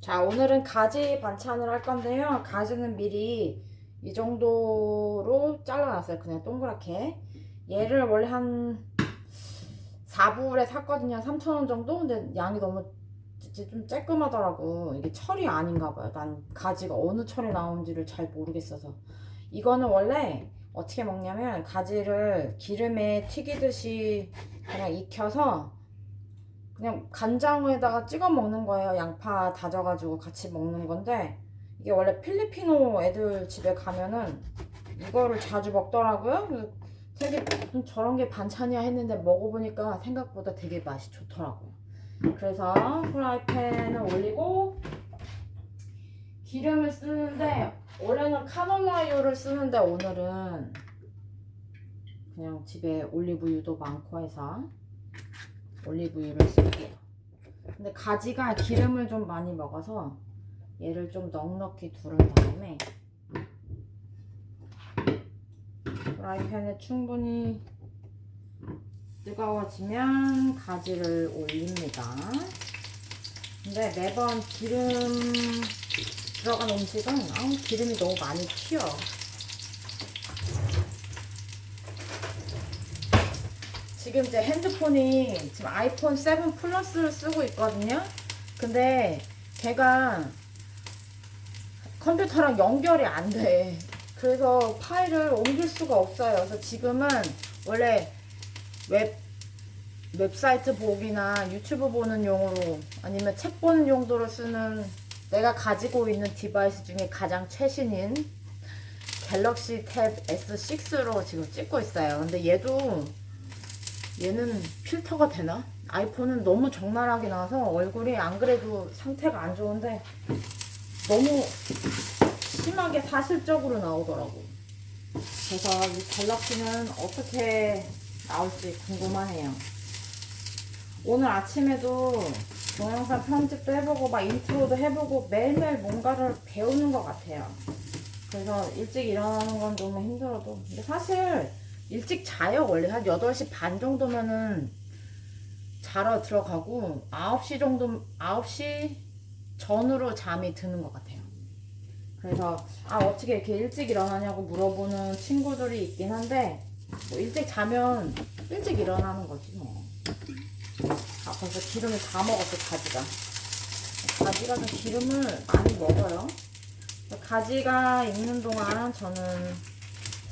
자, 오늘은 가지 반찬을 할 건데요. 가지는 미리 이 정도로 잘라놨어요. 그냥 동그랗게. 얘를 원래 한 4불에 샀거든요. 3,000원 정도? 근데 양이 너무 좀 쬐끔하더라고. 이게 철이 아닌가 봐요. 난 가지가 어느 철이 나온지를 잘 모르겠어서. 이거는 원래 어떻게 먹냐면 가지를 기름에 튀기듯이 그냥 익혀서 그냥 간장에다가 찍어 먹는 거예요. 양파 다져가지고 같이 먹는 건데 이게 원래 필리피노 애들 집에 가면은 이거를 자주 먹더라고요. 되게 좀 저런 게 반찬이야 했는데 먹어보니까 생각보다 되게 맛이 좋더라고요. 그래서 프라이팬을 올리고 기름을 쓰는데 원래는 카놀라유를 쓰는데 오늘은 그냥 집에 올리브유도 많고 해서 올리브유를 쓸게요. 근데 가지가 기름을 좀 많이 먹어서 얘를 좀 넉넉히 두른 다음에 프라이팬에 충분히 뜨거워지면 가지를 올립니다. 근데 매번 기름 들어간 음식은 아우 기름이 너무 많이 튀어. 지금 제 핸드폰이 지금 아이폰 7 플러스를 쓰고 있거든요. 근데 걔가 컴퓨터랑 연결이 안 돼. 그래서 파일을 옮길 수가 없어요. 그래서 지금은 원래 웹 웹사이트 보기나 유튜브 보는 용으로 아니면 책 보는 용도로 쓰는 내가 가지고 있는 디바이스 중에 가장 최신인 갤럭시 탭 S6로 지금 찍고 있어요. 근데 얘도 얘는 필터가 되나? 아이폰은 너무 적나라하게 나와서 얼굴이 안 그래도 상태가 안 좋은데 너무 심하게 사실적으로 나오더라고. 그래서 이 갤럭시는 어떻게 나올지 궁금하네요. 오늘 아침에도 동영상 편집도 해보고 막 인트로도 해보고 매일매일 뭔가를 배우는 것 같아요. 그래서 일찍 일어나는 건 너무 힘들어도 근데 사실 일찍 자요 원래 한 8시 반 정도면은 자러 들어가고 9시 정도 9시 전으로 잠이 드는 것 같아요. 그래서 아 어떻게 이렇게 일찍 일어나냐고 물어보는 친구들이 있긴 한데 뭐 일찍 자면 일찍 일어나는 거지 뭐. 아 벌써 기름을 다 먹었어 가지가. 가지가 좀 기름을 많이 먹어요. 가지가 익는 동안 저는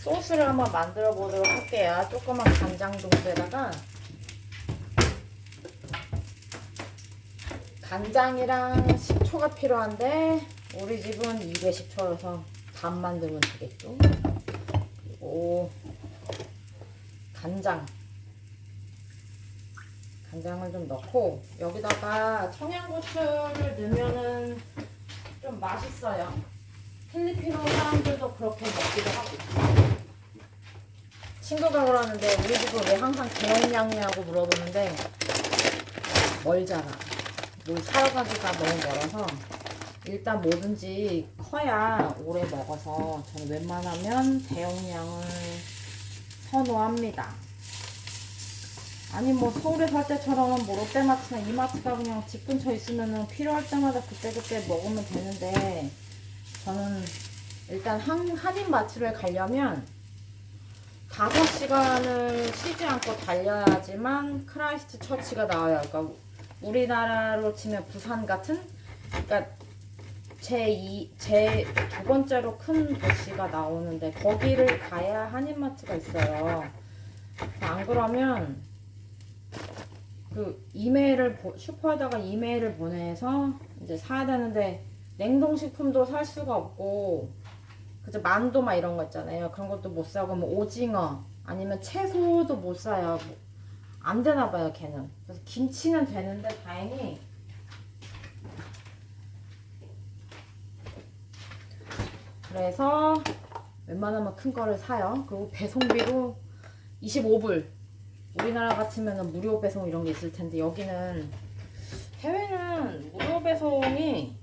소스를 한번 만들어 보도록 할게요. 조그만 간장 정도에다가 간장이랑 식초가 필요한데 우리 집은 210초여서 반 만들면 되겠죠. 그리고 간장 간장을 좀 넣고 여기다가 청양고추를 넣으면은 좀 맛있어요. 필리핀어 사람들도 그렇게 먹기도 하고. 친구가 그러는데 우리 집은 왜 항상 대용량이냐고 물어보는데 멀잖아. 뭘 사러 가기가 너무 멀어서 일단 뭐든지 커야 오래 먹어서 저는 웬만하면 대용량을 선호합니다. 아니 뭐 서울에 살 때처럼 뭐 롯데마트나 이마트가 그냥 집 근처 있으면은 필요할 때마다 그때그때 먹으면 되는데 저는 일단 한, 한인 마트를 가려면 5시간을 쉬지 않고 달려야지만 크라이스트 처치가 나와요. 그러니까 우리나라로 치면 부산 같은 그러니까 제2, 제두 번째로 큰 도시가 나오는데 거기를 가야 한인마트가 있어요. 안 그러면 그 이메일을 보- 슈퍼에다가 이메일을 보내서 이제 사야 되는데 냉동식품도 살 수가 없고 그저 만두 막 이런 거 있잖아요. 그런 것도 못 사고 뭐 오징어 아니면 채소도 못 사요. 뭐, 안 되나 봐요, 걔는. 그래서 김치는 되는데 다행히 그래서 웬만하면 큰 거를 사요. 그리고 배송비도 25불. 우리나라 같으면 무료 배송 이런 게 있을 텐데 여기는 해외는 무료 배송이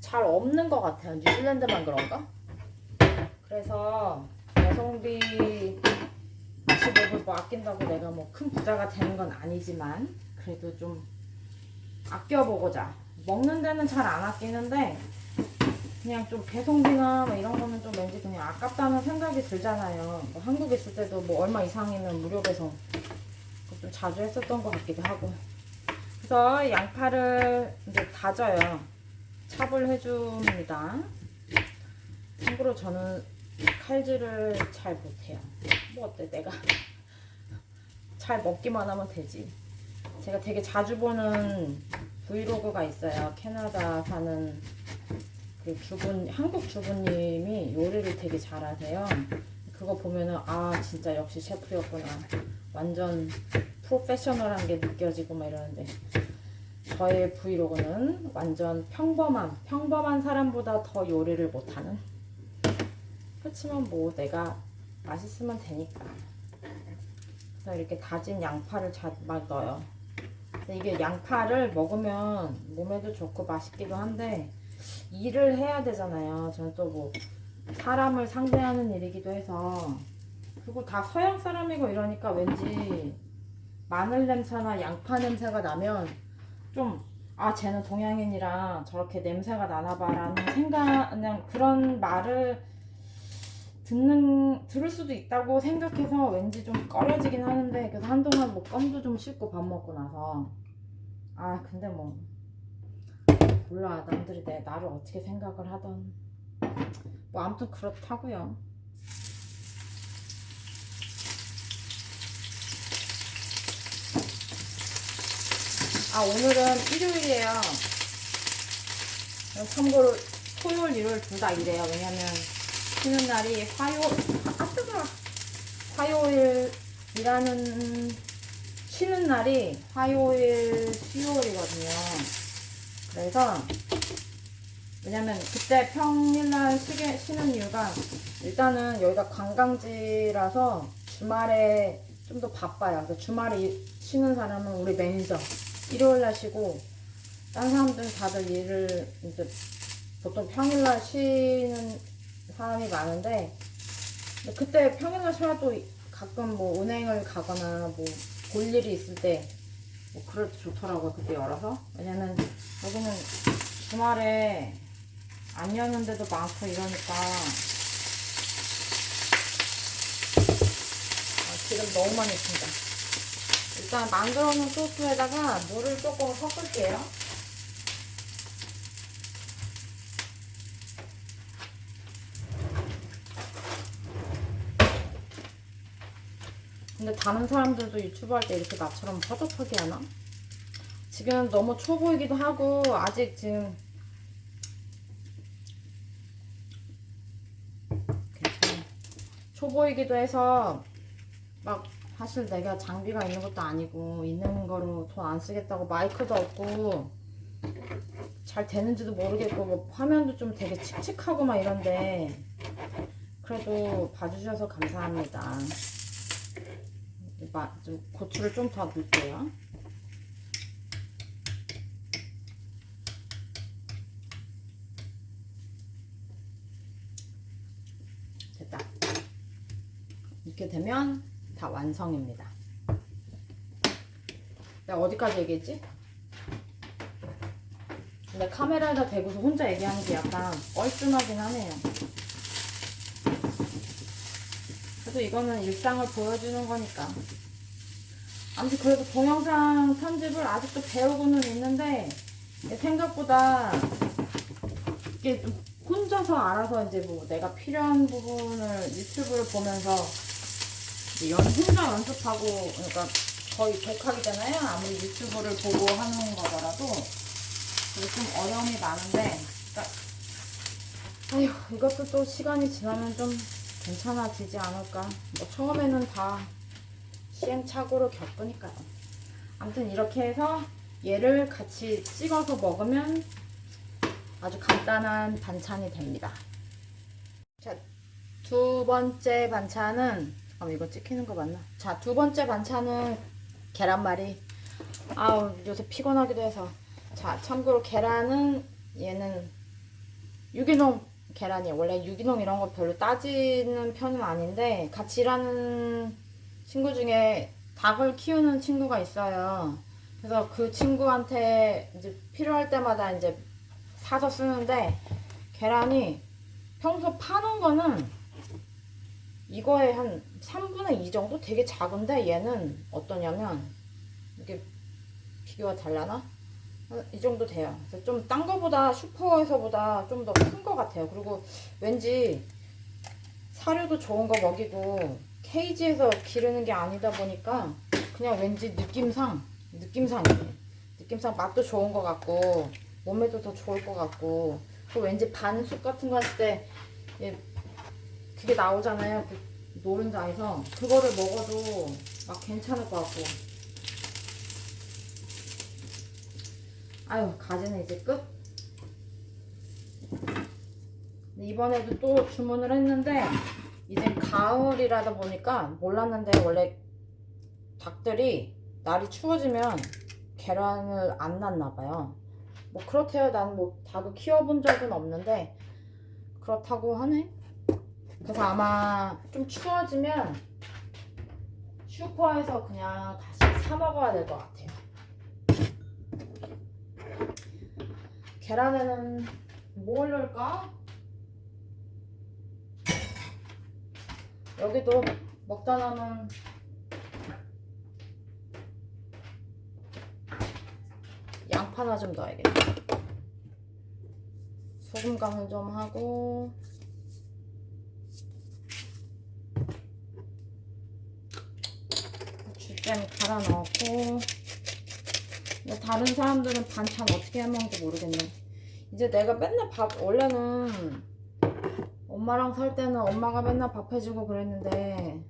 잘 없는 것 같아요. 뉴질랜드만 그런가? 그래서 배송비 25불 뭐 아낀다고 내가 뭐 큰 부자가 되는 건 아니지만 그래도 좀 아껴보고자 먹는 데는 잘 안 아끼는데 그냥 좀 배송비나 뭐 이런 거는 좀 왠지 그냥 아깝다는 생각이 들잖아요. 뭐 한국에 있을 때도 뭐 얼마 이상이면 무료 배송 좀 자주 했었던 것 같기도 하고. 그래서 양파를 이제 다져요. 찹을 해줍니다. 참고로 저는 칼질을 잘 못해요. 뭐 어때 내가 잘 먹기만 하면 되지. 제가 되게 자주 보는 브이로그가 있어요. 캐나다 사는 그 주부 한국 주부님이 요리를 되게 잘하세요. 그거 보면은 아 진짜 역시 셰프였구나. 완전 프로페셔널한 게 느껴지고 막 이러는데 저의 브이로그는 완전 평범한 평범한 사람보다 더 요리를 못하는. 그렇지만 뭐 내가 맛있으면 되니까. 그래서 이렇게 다진 양파를 자, 막 넣어요. 이게 양파를 먹으면 몸에도 좋고 맛있기도 한데 일을 해야 되잖아요. 저는 또 뭐 사람을 상대하는 일이기도 해서 그리고 다 서양 사람이고 이러니까 왠지 마늘 냄새나 양파 냄새가 나면 좀 아 쟤는 동양인이라 저렇게 냄새가 나나 봐라는 생각 그냥 그런 말을 듣는 들을 수도 있다고 생각해서 왠지 좀 꺼려지긴 하는데 그래서 한동안 뭐 껌도 좀 씹고 밥 먹고 나서 아 근데 뭐 몰라 남들이 내 나를 어떻게 생각을 하던 뭐 아무튼 그렇다고요. 아 오늘은 일요일이에요. 참고로 토요일, 일요일 둘 다 일해요. 왜냐면 쉬는 날이 화요 아 뜨거워. 화요일이라는 쉬는 날이 화요일, 수요일이거든요. 그래서 왜냐면 그때 평일날 쉬게, 쉬는 이유가 일단은 여기가 관광지라서 주말에 좀 더 바빠요. 그래서 주말에 일- 쉬는 사람은 우리 매니저 일요일날 쉬고 다른 사람들은 다들 일을 이제 보통 평일날 쉬는 사람이 많은데 그때 평일날 쉬어도 가끔 뭐 은행을 가거나 뭐 볼 일이 있을 때 뭐 그래도 좋더라고요 그때 열어서. 왜냐면 여기는 주말에 안 여는 데도 많고 이러니까. 아, 기름 너무 많이 씁니다. 일단 만들어 놓은 소스에다가 물을 조금 섞을게요 근데 다른 사람들도 유튜브 할 때 이렇게 나처럼 허접하게 하나? 지금 너무 초보이기도 하고 아직 지금 초보이기도 해서 막 사실 내가 장비가 있는 것도 아니고 있는 거로 돈 안 쓰겠다고 마이크도 없고 잘 되는지도 모르겠고 뭐 화면도 좀 되게 칙칙하고 막 이런데 그래도 봐주셔서 감사합니다. 마- 좀 고추를 좀 더 넣을게요. 됐다. 이렇게 되면 다 완성입니다. 내가 어디까지 얘기했지? 근데 카메라에다 대고서 혼자 얘기하는 게 약간 뻘쭘하긴 하네요. 그래도 이거는 일상을 보여주는 거니까. 아무튼 그래도 동영상 편집을 아직도 배우고는 있는데 생각보다 이게 좀 혼자서 알아서 이제 뭐 내가 필요한 부분을 유튜브를 보면서 연, 혼자 연습하고 그러니까 거의 독학이잖아요. 아무리 유튜브를 보고 하는 거더라도 좀 어려움이 많은데 그러니까 아휴 이것도 또 시간이 지나면 좀 괜찮아지지 않을까. 뭐 처음에는 다 시행착오로 겪으니까요. 아무튼 이렇게 해서 얘를 같이 찍어서 먹으면 아주 간단한 반찬이 됩니다. 자, 두 번째 반찬은 아 이거 찍히는 거 맞나? 자, 두 번째 반찬은 계란말이. 아우 요새 피곤하기도 해서. 자, 참고로 계란은 얘는 유기농 계란이에요. 원래 유기농 이런 거 별로 따지는 편은 아닌데 같이 일하는 친구 중에 닭을 키우는 친구가 있어요. 그래서 그 친구한테 이제 필요할 때마다 이제 사서 쓰는데 계란이 평소 파는 거는 이거에 한 3분의 2 정도 되게 작은데 얘는 어떠냐면 이게 비교가 달라나? 어, 이 정도 돼요. 좀 딴 거보다 슈퍼에서보다 좀 더 큰 거 같아요. 그리고 왠지 사료도 좋은 거 먹이고 케이지에서 기르는 게 아니다 보니까 그냥 왠지 느낌상 느낌상이에요. 느낌상 맛도 좋은 것 같고 몸에도 더 좋을 것 같고 또 왠지 반숙 같은 거 할 때 그게 나오잖아요. 그 노른자에서 그거를 먹어도 막 괜찮을 것 같고 아유 가지는 이제 끝. 이번에도 또 주문을 했는데 이제 가을이라다 보니까 몰랐는데 원래 닭들이 날이 추워지면 계란을 안 낳나 봐요. 뭐 그렇대요. 나는 뭐 닭을 키워본 적은 없는데 그렇다고 하네. 그래서 아마 좀 추워지면 슈퍼에서 그냥 다시 사 먹어야 될 것 같아요. 계란에는 뭘 넣을까? 여기도 먹다 남은 양파나 좀 넣어야겠다. 소금 간을 좀 하고 고추장 갈아 넣고 다른 사람들은 반찬 어떻게 해 먹는지 모르겠네. 이제 내가 맨날 밥 원래는 엄마랑 살 때는 엄마가 맨날 밥 해주고 그랬는데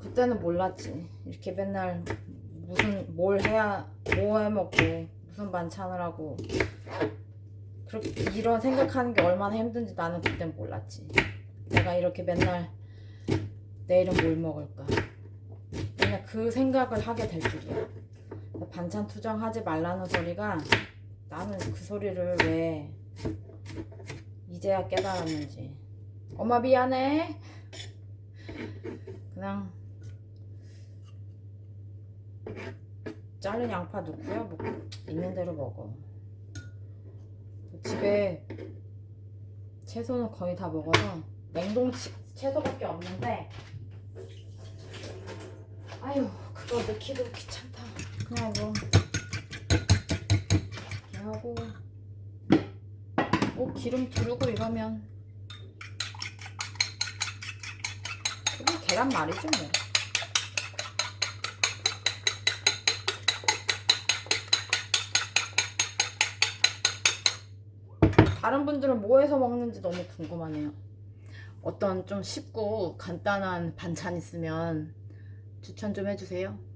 그때는 몰랐지. 이렇게 맨날 무슨 뭘 해야 뭐 해 먹고 무슨 반찬을 하고 그렇게 이런 생각하는 게 얼마나 힘든지 나는 그땐 몰랐지. 내가 이렇게 맨날 내일은 뭘 먹을까. 맨날 그 생각을 하게 될 줄이야. 반찬 투정하지 말라는 소리가 나는 그 소리를 왜 이제야 깨달았는지. 엄마 미안해. 그냥 자른 양파 넣고요. 뭐 있는 대로 먹어. 집에 채소는 거의 다 먹어서 냉동 치- 채소밖에 없는데 아유 그거 넣기도 귀찮다. 그냥 이렇게 하고 뭐 기름 두르고 이러면 그게 계란 말이죠 뭐. 다른 분들은 뭐 해서 먹는지 너무 궁금하네요. 어떤 좀 쉽고 간단한 반찬 있으면 추천 좀 해주세요.